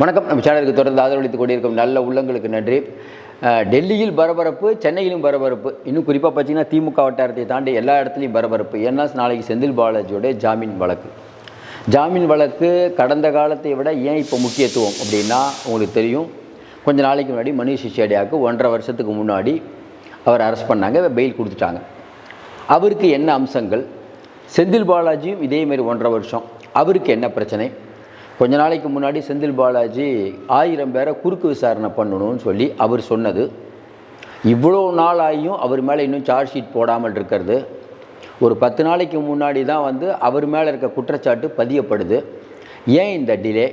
வணக்கம். நம்ம சேனலுக்கு தொடர்ந்து ஆதரவளித்துக் கொண்டிருக்கும் நல்ல உள்ளங்களுக்கு நன்றி. டெல்லியில் பரபரப்பு சென்னையிலும் பரபரப்பு. இன்னும் குறிப்பாக பார்த்தீங்கன்னா திமுக வட்டாரத்தை தாண்டி எல்லா இடத்துலையும் பரபரப்பு. ஏன்னா நாளைக்கு செந்தில் பாலாஜியோட ஜாமீன் வழக்கு. ஜாமீன் வழக்கு கடந்த காலத்தை விட ஏன் இப்போ முக்கியத்துவம் அப்படின்னா உங்களுக்கு தெரியும். கொஞ்ச நாளைக்கு முன்னாடி மணிஷ் சிசேடியாவுக்கு ஒன்றரை வருஷத்துக்கு முன்னாடி அவர் அரெஸ்ட் பண்ணாங்க பெயில் கொடுத்துட்டாங்க. அவருக்கு என்ன அம்சங்கள்? செந்தில் பாலாஜியும் இதேமாரி ஒன்றரை வருஷம். அவருக்கு என்ன பிரச்சனை? கொஞ்ச நாளைக்கு முன்னாடி செந்தில் பாலாஜி ஆயிரம் பேரை குறுக்கு விசாரணை பண்ணணும்னு சொல்லி அவர் சொன்னது. இவ்வளோ நாள் ஆகியும் அவர் மேலே இன்னும் சார்ஜ் ஷீட் போடாமல் இருக்கிறது. ஒரு பத்து நாளைக்கு முன்னாடி தான் வந்து அவர் மேலே இருக்க குற்றச்சாட்டு பதியப்படுது. ஏன் இந்த டிலே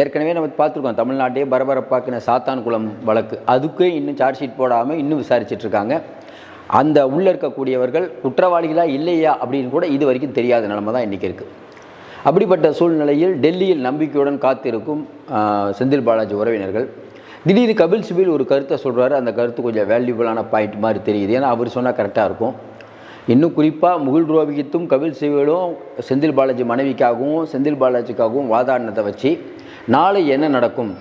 ஏற்கனவே நம்ம பார்த்துருக்கோம் தமிழ்நாட்டையே பரபரப்பாக்கின சாத்தான்குளம் வழக்கு. அதுக்கே இன்னும் சார்ஜ் ஷீட் போடாமல் இன்னும் விசாரிச்சிட்ருக்காங்க அந்த உள்ளே இருக்கக்கூடியவர்கள் குற்றவாளிகளாக இல்லையா அப்படின்னு கூட இது வரைக்கும் தெரியாத நிலமை தான் இன்றைக்கி இருக்குது அப்படிப்பட்ட சூழ்நிலையில் டெல்லியில் நம்பிக்கையுடன் காத்திருக்கும் செந்தில் பாலாஜி உறவினர்கள். திடீர்னு கபில் சிபில் ஒரு கருத்தை சொல்கிறாரு அந்த கருத்து கொஞ்சம் வேல்யூபிளான பாயிண்ட் மாதிரி தெரியுது. ஏன்னா அவர் சொன்னால் கரெக்டாக இருக்கும். இன்னும் குறிப்பாக முகுல் ரோஹித்தும் கபில் சிபிலும் செந்தில் பாலாஜி மனைவிக்காகவும் செந்தில் பாலாஜிக்காகவும் வாதாடினதை வச்சு நாளை என்ன நடக்கும்?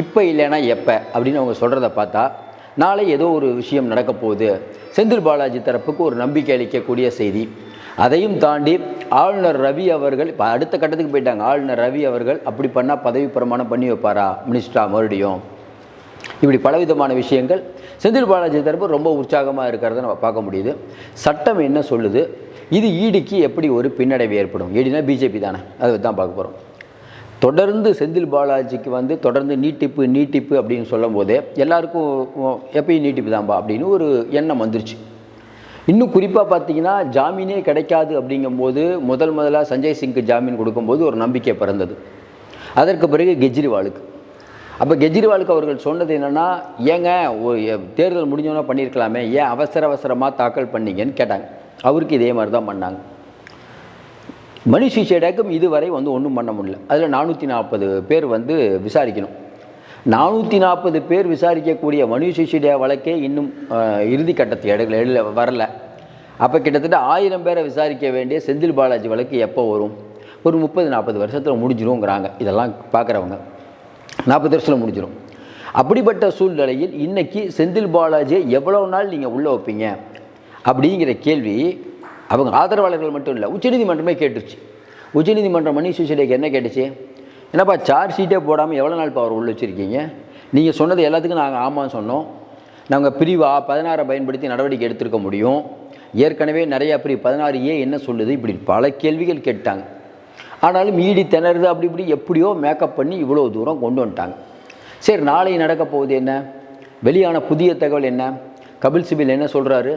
இப்போ இல்லைன்னா எப்போ? அப்படின்னு அவங்க சொல்கிறத பார்த்தா நாளை ஏதோ ஒரு விஷயம் நடக்க போகுது. செந்தில் பாலாஜி தரப்புக்கு ஒரு நம்பிக்கை அளிக்கக்கூடிய செய்தி. அதையும் தாண்டி ஆளுநர் ரவி அவர்கள் இப்போ அடுத்த கட்டத்துக்கு போயிட்டாங்க. ஆளுநர் ரவி அவர்கள் அப்படி பண்ணால் பதவி பிரமாணம் பண்ணி வைப்பாரா? மினிஸ்டரா மறுபடியும். இப்படி பலவிதமான விஷயங்கள். செந்தில் பாலாஜி தரப்பு ரொம்ப உற்சாகமாக இருக்கிறத நம்ம பார்க்க முடியுது. சட்டம் என்ன சொல்லுது? இது ஈடிக்கு எப்படி ஒரு பின்னடைவு ஏற்படும்? ஈடினா பிஜேபி தானே. அதை தான் பார்க்க போகிறோம் தொடர்ந்து செந்தில் பாலாஜிக்கு வந்து தொடர்ந்து நீட்டிப்பு நீட்டிப்பு அப்படின்னு சொல்லும் போதே எல்லாருக்கும் எப்பயும் நீட்டிப்பு தான்பா அப்படின்னு ஒரு எண்ணம் வந்துருச்சு. இன்னும் குறிப்பாக பார்த்தீங்கன்னா ஜாமீனே கிடைக்காது அப்படிங்கும்போது முதல் முதலாக சஞ்சய் சிங்க்கு ஜாமீன் கொடுக்கும்போது ஒரு நம்பிக்கை பிறந்தது. அதற்கு பிறகு கெஜ்ரிவாலுக்கு. அப்போ கெஜ்ரிவாலுக்கு அவர்கள் சொன்னது என்னென்னா ஏங்க ஒரு தேர்தல் முடிஞ்சோன்னா பண்ணியிருக்கலாமே ஏன் அவசர அவசரமாக தாக்கல் பண்ணீங்கன்னு கேட்டாங்க. அவருக்கு இதே மாதிரி தான் பண்ணாங்க. மணிஷ் சிசேடாக்கும் இதுவரை வந்து ஒன்றும் பண்ண முடியல. அதில் நானூற்றி நாற்பது பேர் வந்து விசாரிக்கணும். நானூற்றி நாற்பது பேர் விசாரிக்கக்கூடிய மணிஷ் சிசேடியா வழக்கே இன்னும் இறுதி கட்டத்தை இடத்துல எழுத வரல. அப்போ கிட்டத்தட்ட ஆயிரம் பேரை விசாரிக்க வேண்டிய செந்தில் பாலாஜி வழக்கு எப்போ வரும்? ஒரு முப்பது நாற்பது வருஷத்தில் முடிஞ்சிருங்கிறாங்க இதெல்லாம் பார்க்குறவங்க நாற்பது வருஷத்தில் முடிஞ்சிடும் அப்படிப்பட்ட சூழ்நிலையில் இன்றைக்கி செந்தில் பாலாஜியை எவ்வளோ நாள் நீங்கள் உள்ளே வைப்பீங்க? அப்படிங்கிற கேள்வி அவங்க ஆதரவாளர்கள் மட்டும் இல்லை உச்சநீதிமன்றமே கேட்டுருச்சு. உச்சநீதிமன்றம் மணி சிசோடியாக்கு என்ன கேட்டுச்சு? என்னப்பா சார்ஜ் ஷீட்டே போடாமல் எவ்வளோ நாள் இப்போ அவர் உள்ளே வச்சுருக்கீங்க? நீங்கள் சொன்னது எல்லாத்துக்கும் நாங்கள் ஆமாம் சொன்னோம். நாங்கள் பிரிவாக பதினாறை பயன்படுத்தி நடவடிக்கை எடுத்திருக்க முடியும். ஏற்கனவே நிறையா அப்படி பதினாறு ஏ என்ன சொல்லுது? இப்படி பல கேள்விகள் கேட்டாங்க. ஆனாலும் மீடி திணறுது அப்படி இப்படி எப்படியோ மேக்கப் பண்ணி இவ்வளோ தூரம் கொண்டு வந்துட்டாங்க. சரி நாளை நடக்க போகுது என்ன? வெளியான புதிய தகவல் என்ன? கபில் சிபில் என்ன சொல்கிறாரு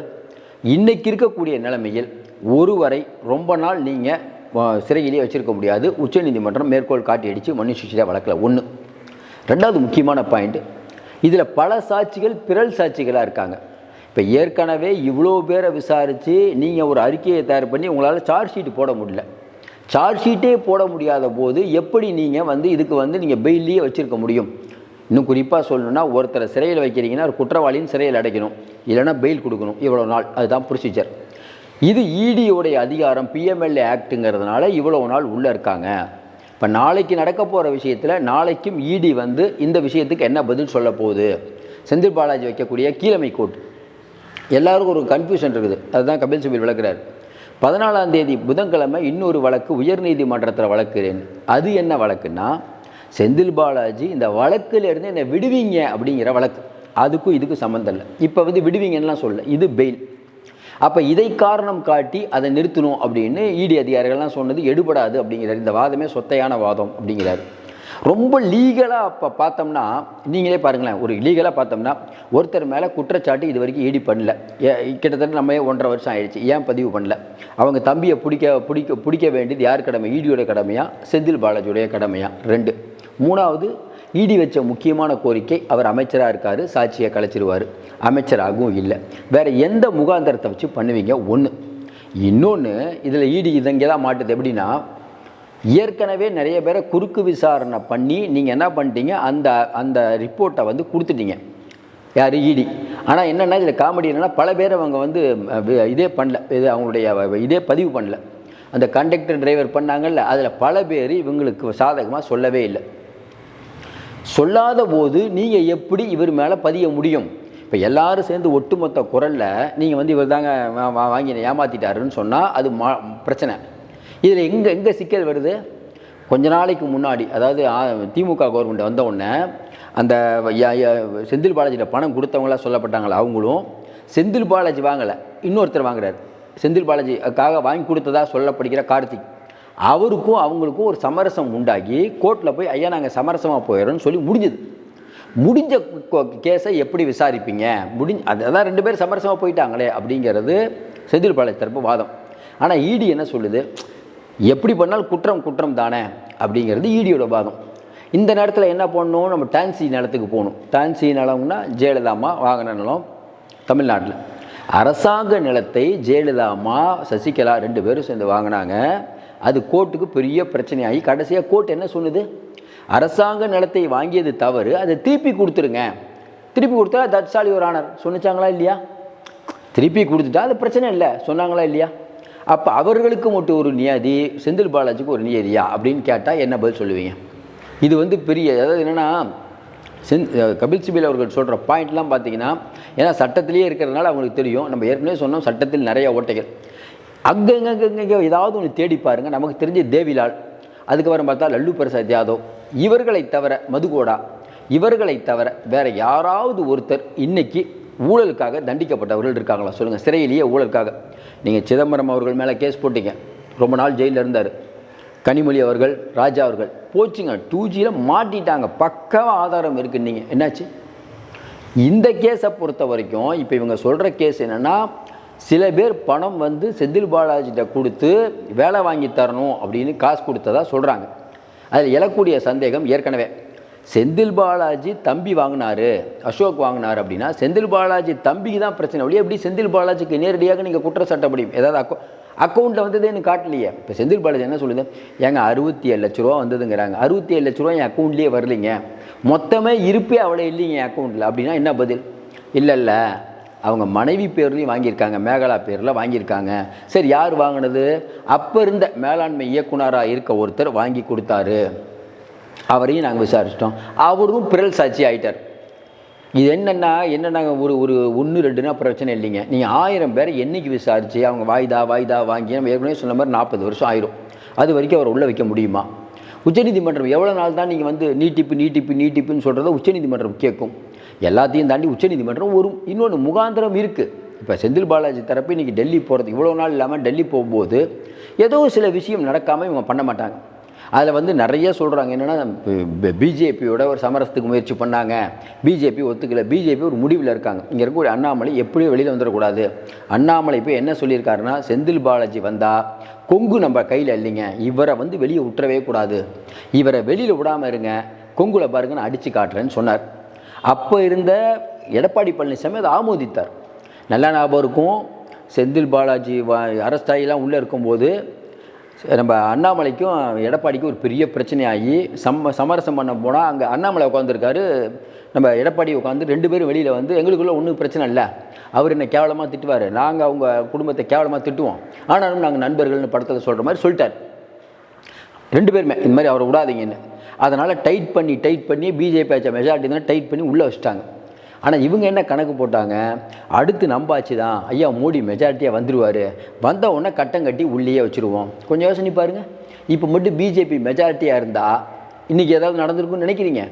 இன்றைக்கி இருக்கக்கூடிய நிலைமையில் ஒருவரை ரொம்ப நாள் நீங்கள் சிறையிலே வச்சிருக்க முடியாது. உச்சநீதிமன்றம் மேற்கோள் காட்டி அடித்து மனு சிஷியா வழக்கில். ஒன்று ரெண்டாவது முக்கியமான பாயிண்ட் இதில் பல சாட்சிகள் பிறல் சாட்சிகளாக இருக்காங்க. இப்போ ஏற்கனவே இவ்வளோ பேரை விசாரித்து நீங்கள் ஒரு அறிக்கையை தயார் பண்ணி உங்களால் சார்ஜ் ஷீட் போட முடியல. சார்ஜ் ஷீட்டே போட முடியாத போது எப்படி நீங்கள் வந்து இதுக்கு வந்து நீங்கள் பெயிலே வச்சுருக்க முடியும்? இன்னும் குறிப்பாக சொல்லணும்னா ஒருத்தரை சிறையில் வைக்கிறீங்கன்னா ஒரு குற்றவாளியின் சிறையில் அடைக்கணும். இல்லைன்னா பெயில் கொடுக்கணும். இவ்வளோ நாள். அதுதான் ப்ரொசீஜர் இது இடியோடைய அதிகாரம் பிஎம்எல்ஏ ஆக்டுங்கிறதுனால இவ்வளோ நாள் உள்ளே இருக்காங்க. இப்போ நாளைக்கு நடக்க போகிற விஷயத்தில் நாளைக்கும் இடி வந்து இந்த விஷயத்துக்கு என்ன பதில் சொல்ல போகுது? செந்தில் பாலாஜி வைக்கக்கூடிய கீழமை கோட். எல்லாருக்கும் ஒரு கன்ஃபியூஷன் இருக்குது. அதுதான் கபில் சிபில் விளக்குறாரு. பதினாலாம் தேதி புதன்கிழமை இன்னொரு வழக்கு உயர்நீதிமன்றத்தில் வழக்குறேன். அது என்ன வழக்குன்னா செந்தில் பாலாஜி இந்த வழக்கிலிருந்து என்னை விடுவீங்க அப்படிங்கிற வழக்கு. அதுக்கும் இதுக்கும் சம்மந்தம் இல்லை. இப்போ வந்து விடுவீங்கன்னுலாம் சொல்ல இது பெயில் அப்போ இதை காரணம் காட்டி அதை நிறுத்தணும் அப்படின்னு இடி அதிகாரிகள்லாம் சொன்னது எடுபடாது அப்படிங்கிறார். இந்த வாதமே சொத்தையான வாதம் அப்படிங்கிறாரு. ரொம்ப லீகலாக அப்போ பார்த்தோம்னா நீங்களே பாருங்களேன் ஒரு லீகலாக பார்த்தோம்னா ஒருத்தர் மேலே குற்றச்சாட்டு இது வரைக்கும் ஈடி பண்ணல. ஏ- கிட்டத்தட்ட நம்ம ஒன்றரை வருஷம் ஆயிடுச்சு ஏன் பதிவு பண்ணல? அவங்க தம்பியை பிடிக்க பிடிக்க பிடிக்க வேண்டியது யார் கடமை? ஈடியோட கடமையா? செந்தில் பாலாஜியுடைய கடமையா? ரெண்டு. மூணாவது இடி வச்ச முக்கியமான கோரிக்கை அவர் அமைச்சராக இருக்கார் சாட்சியை கலைச்சிருவார். அமைச்சராகவும் இல்லை. வேறு எந்த முகாந்திரத்தை வச்சு பண்ணுவீங்க? ஒன்று இன்னொன்று இதில் ஈடி இதங்கெல்லாம் தான் மாட்டுது எப்படின்னா ஏற்கனவே நிறைய பேரை குறுக்கு விசாரணை பண்ணி நீங்கள் என்ன பண்ணிட்டீங்க? அந்த அந்த ரிப்போர்ட்டை வந்து கொடுத்துட்டீங்க. யார்? இடி ஆனால் என்னென்னா இதில் காமெடி என்னென்னா பல பேர் அவங்க வந்து இதே பண்ணல. இது அவங்களுடைய இதே பதிவு பண்ணல. அந்த கண்டக்டர் டிரைவர் பண்ணாங்கல்ல அதில் பல பேர் இவங்களுக்கு சாதகமாக சொல்லவே இல்லை. சொல்லாத போது நீங்கள் எப்படி இவர் மேலே பதிய முடியும்? இப்போ எல்லாரும் சேர்ந்து ஒட்டுமொத்த குரலில் நீங்கள் வந்து இவர் தாங்க வா- ஏமாற்றிட்டாருன்னு வாங்கி சொன்னால் அது மா பிரச்சனை. இதில் எங்கே எங்கே சிக்கல் வருது? கொஞ்ச நாளைக்கு முன்னாடி அதாவது திமுக கவர்மெண்ட் வந்த உடனே அந்த செந்தில் பாலாஜியில் பணம் கொடுத்தவங்களாம் சொல்லப்பட்டாங்களா? அவங்களும் செந்தில் பாலாஜி வாங்கலை. இன்னொருத்தர் வாங்குறாரு. செந்தில் பாலாஜிக்காக வாங்கி கொடுத்ததா சொல்லப்படுகிற கார்த்திக் அவருக்கும் அவங்களுக்கும் ஒரு சமரசம் உண்டாகி கோர்ட்டில் போய் ஐயா நாங்கள் சமரசமாக போயிடுறோம்னு சொல்லி முடிஞ்சது. முடிஞ்ச கேஸை எப்படி விசாரிப்பீங்க? முடிஞ்ச அதான் ரெண்டு பேரும் சமரசமாக போயிட்டாங்களே அப்படிங்கிறது செந்தில் பாலாஜி தரப்பு வாதம். ஆனால் இடி என்ன சொல்லுது? எப்படி பண்ணாலும் குற்றம் குற்றம் தானே அப்படிங்கிறது ஈடியோட வாதம் இந்த நேரத்தில் என்ன பண்ணணும் நம்ம டான்சி நிலத்துக்கு போகணும். டான்சி நிலம்னா ஜெயலலிதாமா வாங்கின நிலம் தமிழ்நாட்டில். அரசாங்க நிலத்தை ஜெயலலிதாமா சசிகலா ரெண்டு பேரும் சேர்ந்து வாங்கினாங்க. அது கோர்ட்டுக்கு பெரிய பிரச்சனையாகி கடைசியாக கோர்ட் என்ன சொன்னுது? அரசாங்க நிலத்தை வாங்கியது தவறு. அதை திருப்பி கொடுத்துருங்க. திருப்பி கொடுத்தா தட்சாலி ஒரு ஆனர் சொன்னிச்சாங்களா இல்லையா? திருப்பி கொடுத்துட்டா அது பிரச்சனை இல்லை. சொன்னாங்களா இல்லையா? அப்போ அவர்களுக்கு மட்டும் ஒரு நியதி செந்தில் பாலாஜிக்கு ஒரு நியதியா? அப்படின்னு கேட்டால் என்ன பதில் சொல்லுவீங்க? இது வந்து பெரிய அதாவது என்னென்னா செந் கபில் சிபில் அவர்கள் சொல்கிற பாயிண்ட்லாம் பார்த்தீங்கன்னா ஏன்னா சட்டத்திலேயே இருக்கிறதுனால அவங்களுக்கு தெரியும். நம்ம ஏற்கனவே சொன்னோம் சட்டத்தில் நிறைய ஓட்டைகள். அங்கங்கங்க ஏதாவது ஒன்று தேடி பாருங்க. நமக்கு தெரிஞ்ச தேவிலால் அதுக்கப்புறம் பார்த்தா லல்லு பிரசாத் யாதவ். இவர்களை தவிர மதுகோடா இவர்களை தவிர வேறு யாராவது ஒருத்தர் இன்றைக்கி ஊழலுக்காக தண்டிக்கப்பட்டவர்கள் இருக்காங்களா? சொல்லுங்கள் சிறையிலேயே ஊழலுக்காக. நீங்கள் சிதம்பரம் அவர்கள் மேலே கேஸ் போட்டீங்க. ரொம்ப நாள் ஜெயிலில் இருந்தார். கனிமொழி அவர்கள் ராஜா அவர்கள். போச்சுங்க. டூ ஜியில் மாட்டிட்டாங்க. பக்கவாக ஆதாரம் இருக்கு நீங்கள் என்னாச்சு? இந்த கேஸை பொறுத்த வரைக்கும் இப்போ இவங்க சொல்கிற கேஸ் என்னென்னா சில பேர் பணம் வந்து செந்தில் பாலாஜிகிட்ட கொடுத்து வேலை வாங்கி தரணும் அப்படின்னு காசு கொடுத்ததா சொல்கிறாங்க அதில் எழக்கூடிய சந்தேகம் ஏற்கனவே. செந்தில் பாலாஜி தம்பி வாங்கினாரு அசோக் வாங்கினார் அப்படின்னா செந்தில் பாலாஜி தம்பிக்கு தான் பிரச்சனை ஒழிய எப்படி செந்தில் பாலாஜிக்கு நேரடியாக நீங்கள் குற்றச்சாட்டப்படி ஏதாவது அக்கௌ அக்கௌண்ட்டில் வந்ததே எனக்கு காட்டலையே. இப்போ செந்தில் பாலாஜி என்ன சொல்லுது? ஏங்க அறுபத்தி ஏழு லட்ச ரூபா வந்ததுங்கிறாங்க. அறுபத்தி ஏழு லட்ச ரூபா என் அக்கௌண்ட்லேயே வரலைங்க. மொத்தமே இருப்பே அவ்வளோ இல்லைங்க என் அக்கௌண்ட்டில் அப்படின்னா என்ன பதில்? இல்லை இல்லை. அவங்க மனைவி பேர்லையும் வாங்கியிருக்காங்க மேகலா பேரில் வாங்கியிருக்காங்க. சரி யார் வாங்கினது? அப்போ இருந்த மேலாண்மை இயக்குனராக இருக்க ஒருத்தர் வாங்கி கொடுத்தாரு. அவரையும் நாங்கள் விசாரிச்சிட்டோம். அவரும் பிறல் சாட்சி ஆகிட்டார் இது என்னென்னா என்னென்னா ஒரு ஒரு ஒன்று ரெண்டுனா பிரச்சனை இல்லைங்க. நீங்கள் ஆயிரம் பேரை என்னைக்கு விசாரித்து அவங்க வாய்தா வாய்தா வாங்கி நம்ம ஏற்கனவே சொன்ன மாதிரி நாற்பது வருஷம் ஆயிரும். அது வரைக்கும் அவர் உள்ளே வைக்க முடியுமா? உச்சநீதிமன்றம் எவ்வளோ நாள் தான் நீங்கள் வந்து நீட்டிப்பு நீட்டிப்பு நீட்டிப்புன்னு சொல்கிறத உச்சநீதிமன்றம் கேட்கும். எல்லாத்தையும் தாண்டி உச்சநீதிமன்றம் ஒரு இன்னொன்று முகாந்திரம் இருக்குது இப்போ செந்தில் பாலாஜி தரப்பு இன்றைக்கி டெல்லி போகிறதுக்கு இவ்வளோ நாள் இல்லாமல் டெல்லி போகும்போது ஏதோ சில விஷயம் நடக்காமல் இவங்க பண்ண மாட்டாங்க. அதில் வந்து நிறைய சொல்கிறாங்க என்னென்னா பிஜேபியோட ஒரு சமரசத்துக்கு முயற்சி பண்ணாங்க. பிஜேபி ஒத்துக்கல. பிஜேபி ஒரு முடிவில் இருக்காங்க. இங்கே இருக்கக்கூடிய அண்ணாமலை எப்படியும் வெளியில் வந்துடக்கூடாது. அண்ணாமலை இப்போ என்ன சொல்லியிருக்காருன்னா செந்தில் பாலாஜி வந்தால் கொங்கு நம்ம கையில் இல்லைங்க. இவரை வந்து வெளியே விட்டுறவே கூடாது. இவரை வெளியில் விடாமல் இருங்க. கொங்குல பாருங்க நான் அடித்து காட்டுறேன்னு சொன்னார். அப்போ இருந்த எடப்பாடி பழனிசாமி அதை ஆமோதித்தார். நல்லா ஞாபகம் இருக்கும். செந்தில் பாலாஜி வா அரசாயிலாம் உள்ளே இருக்கும்போது நம்ம அண்ணாமலைக்கும் எடப்பாடிக்கும் ஒரு பெரிய பிரச்சனையாகி சம்ம சமரசம் பண்ண போனால் அங்கே அண்ணாமலை உட்காந்துருக்காரு நம்ம எடப்பாடி உட்காந்து ரெண்டு பேரும் வெளியில் வந்து எங்களுக்குள்ளே ஒன்றும் பிரச்சனை இல்லை. அவர் என்னை கேவலமாக திட்டுவார். நாங்கள் அவங்க குடும்பத்தை கேவலமாக திட்டுவோம். ஆனாலும் நாங்கள் நண்பர்கள்னு படத்தில் சொல்கிற மாதிரி சொல்லிட்டார். ரெண்டு பேருமே. இந்த மாதிரி அவரை விடாதீங்கன்னு. அதனால் டைட் பண்ணி டைட் பண்ணி பிஜேபி ஆச்ச மெஜாரிட்டி தான் டைட் பண்ணி உள்ளே வச்சுட்டாங்க. ஆனால் இவங்க என்ன கணக்கு போட்டாங்க? அடுத்து நம்பாச்சு தான் ஐயா மோடி மெஜாரிட்டியாக வந்துடுவார் வந்த உடனே கட்டம் கட்டி உள்ளேயே வச்சுருவோம். கொஞ்சம் யோசனை பாருங்க. இப்போ மட்டும் பிஜேபி மெஜாரிட்டியாக இருந்தால் இன்றைக்கி ஏதாவது நடந்திருக்கும்னு நினைக்கிறீங்க?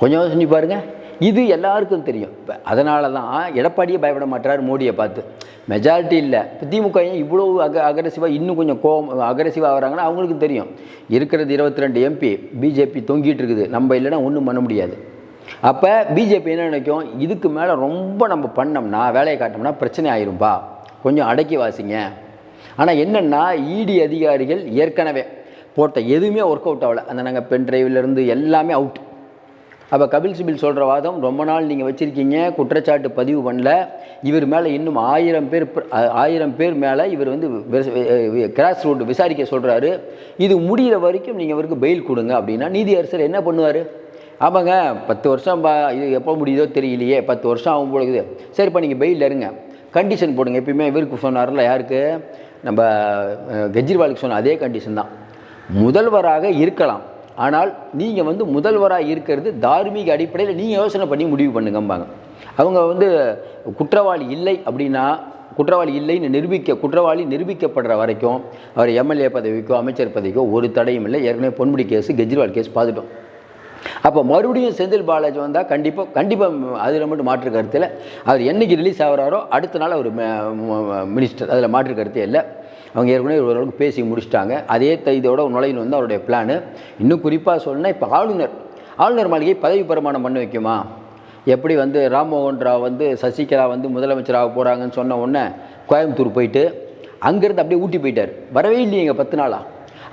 கொஞ்சம் யோசனை பாருங்கள் இது எல்லாருக்கும் தெரியும். இப்போ அதனால தான் எடப்பாடியே பயப்பட மாட்டார் மோடியை பார்த்து. மெஜாரிட்டி இல்லை. இப்போ திமுக இவ்வளோ அக அக்ரஸிவாக இன்னும் கொஞ்சம் கோவம் அக்ரஸிவாக ஆகிறாங்கன்னா அவங்களுக்கு தெரியும். இருக்கிறது இருபத்தி ரெண்டு எம்பி பிஜேபி தொங்கிட்டு இருக்குது. நம்ம இல்லைன்னா ஒன்றும் பண்ண முடியாது. அப்போ பிஜேபி என்ன நினைக்கும்? இதுக்கு மேலே ரொம்ப நம்ம பண்ணோம்னா வேலையை காட்டோம்னா பிரச்சனை ஆயிரும்பா. கொஞ்சம் அடக்கி வாசிங்க. ஆனால் என்னென்னா இடி அதிகாரிகள் ஏற்கனவே போட்ட எதுவுமே ஒர்க் அவுட் ஆகலை. அந்த நாங்கள் பென் டிரைவிலேருந்து எல்லாமே அவுட் அப்போ கபில் சிபில் சொல்கிற வாதம் ரொம்ப நாள் நீங்கள் வச்சுருக்கீங்க குற்றச்சாட்டு பதிவு பண்ணல. இவர் மேலே இன்னும் ஆயிரம் பேர் ஆயிரம் பேர் மேலே இவர் வந்து கிராஸ் ரூட் விசாரிக்க சொல்கிறாரு இது முடிகிற வரைக்கும் நீங்கள் இவருக்கு பெயில் கொடுங்க அப்படின்னா நீதி அரசர் என்ன பண்ணுவார்? ஆமாங்க பத்து வருஷம் பா இது எப்போ முடியுதோ தெரியலையே பத்து வருஷம் ஆகும் போடுது சரிப்பா நீங்கள் பெயிலில் இருங்க. கண்டிஷன் போடுங்க. எப்பயுமே இவருக்கு சொன்னார்ல யாருக்கு? நம்ம கெஜ்ரிவாலுக்கு சொன்ன அதே கண்டிஷன் தான். முதல்வராக இருக்கலாம். ஆனால் நீங்கள் வந்து முதல்வராக இருக்கிறது தார்மீக அடிப்படையில் நீங்கள் யோசனை பண்ணி முடிவு பண்ணுங்கம்பாங்க. அவங்க வந்து குற்றவாளி இல்லை அப்படின்னா குற்றவாளி இல்லைன்னு நிரூபிக்க குற்றவாளி நிரூபிக்கப்படுற வரைக்கும் அவர் எம்எல்ஏ பதவிக்கோ அமைச்சர் பதவிக்கோ ஒரு தடையும் இல்லை. ஏற்கனவே பொன்முடி கேஸ் கெஜ்ரிவால் கேஸ் பார்த்துட்டோம். அப்போ மறுபடியும் செந்தில் பாலாஜி வந்தால் கண்டிப்பாக கண்டிப்பாக அதில் மட்டும் மாற்று கருத்தில் அவர் என்னைக்கு ரிலீஸ் ஆகிறாரோ அடுத்த நாள் அவர் மினிஸ்டர் அதில் மாற்று கருத்தே இல்லை. அவங்க ஏற்கனவே ஓரளவுக்கு பேசி முடிச்சிட்டாங்க. அதே த- இதோட நுழையின்னு வந்து அவருடைய பிளானு இன்னும் குறிப்பாக சொல்லணும்னா இப்போ ஆளுநர் ஆளுநர் மாளிகை பதவி பிரமாணம் பண்ண வைக்குமா? எப்படி வந்து ராம்மோகன் ராவ் வந்து சசிகலா வந்து முதலமைச்சராக போகிறாங்கன்னு சொன்ன உடனே கோயம்புத்தூர் போயிட்டு அங்கேருந்து அப்படியே ஊட்டி போயிட்டார். வரவே இல்லையேங்க பத்து நாளாக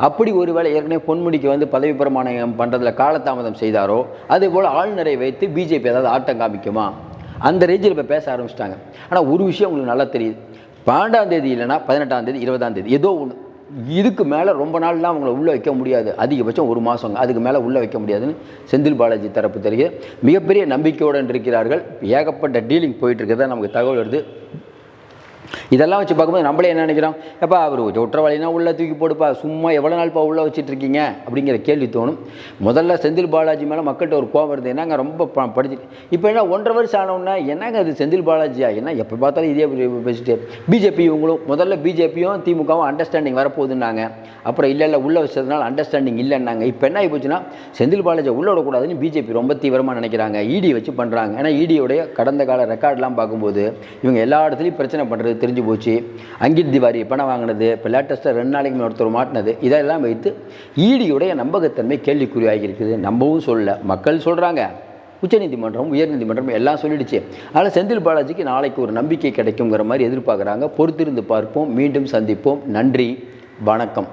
அப்படி ஒருவேளை ஏற்கனவே பொன்முடிக்கு வந்து பதவி பிரமாணம் பண்ணுறதுல காலதாமதம் செய்தாரோ அதே போல் ஆளுநரை வைத்து பிஜேபி ஏதாவது ஆட்டம் காமிக்குமா? அந்த ரேஞ்சில் இப்போ பேச ஆரம்பிச்சிட்டாங்க. ஆனால் ஒரு விஷயம் உங்களுக்கு நல்லா தெரியுது. பன்னெண்டாம் தேதி இல்லைன்னா பதினெட்டாம் தேதி இருபதாம் தேதி ஏதோ ஒன்று இதுக்கு மேலே ரொம்ப நாள்லாம் அவங்கள உள்ளே வைக்க முடியாது. அதிகபட்சம் ஒரு மாதம் அதுக்கு மேலே உள்ளே வைக்க முடியாதுன்னு செந்தில் பாலாஜி தரப்பு தெரியுது. மிகப்பெரிய நம்பிக்கையுடன் இருக்கிறார்கள் ஏகப்பட்ட டீலிங் போயிட்டு இருக்கிறதா நமக்கு தகவல் வருது. இதெல்லாம் வச்சு பார்க்கும்போது நம்மளே என்ன நினைக்கிறோம்? எப்பா அவர் குற்றவாளினா உள்ளே தூக்கி போடுப்பா சும்மா எவ்வளோ நாள்ப்பா உள்ளே வச்சுட்ருக்கீங்க அப்படிங்கிற கேள்வி தோணும். முதல்ல செந்தில் பாலாஜி மேலே மக்கள்கிட்ட ஒரு கோபம் வருது. என்னங்க ரொம்ப ப- படிச்சு இப்போ என்ன ஒன்றரை வருஷம் ஆனவுன்னா என்னங்க அது செந்தில் பாலாஜியா? என்ன எப்போ பார்த்தாலும் இதே வச்சுட்டு பிஜேபி இவங்களும் முதல்ல பிஜேபியும் திமுகவும் அண்டர்ஸ்டாண்டிங் வரப்போகுதுன்னாங்க. அப்புறம் இல்லை இல்லை உள்ளே வச்சதுனால அண்டர்ஸ்டாண்டிங் இல்லைன்னாங்க. இப்போ என்ன ஆகி போச்சுன்னா செந்தில் பாலாஜி உள்ளே விடக்கூடாதுன்னு பிஜேபி ரொம்ப தீவிரமாக நினைக்கிறாங்க. இடி வச்சு பண்ணுறாங்க ஏன்னா இடியோடைய கடந்த கால ரெக்கார்ட்லாம் பார்க்கும்போது இவங்க எல்லா இடத்துலையும் பிரச்சனை பண்ணுறது தெரிஞ்சு போச்சு. அங்கித் திவாரி பணம் வாங்கினது இப்போ லேட்டஸ்ட்டாக ரெண்டு நாளைக்கு ஒருத்தர் மாட்டினது இதெல்லாம் வைத்து ஈடியுடைய நம்பகத்தன்மை கேள்விக்குறியாகி இருக்குது நம்பவும் சொல்லல. மக்கள் சொல்கிறாங்க உச்சநீதிமன்றம் உயர்நீதிமன்றம் எல்லாம் சொல்லிடுச்சு. அதனால் செந்தில் பாலாஜிக்கு நாளைக்கு ஒரு நம்பிக்கை கிடைக்குங்கிற மாதிரி எதிர்பார்க்குறாங்க. பொறுத்திருந்து பார்ப்போம். மீண்டும் சந்திப்போம். நன்றி. வணக்கம்.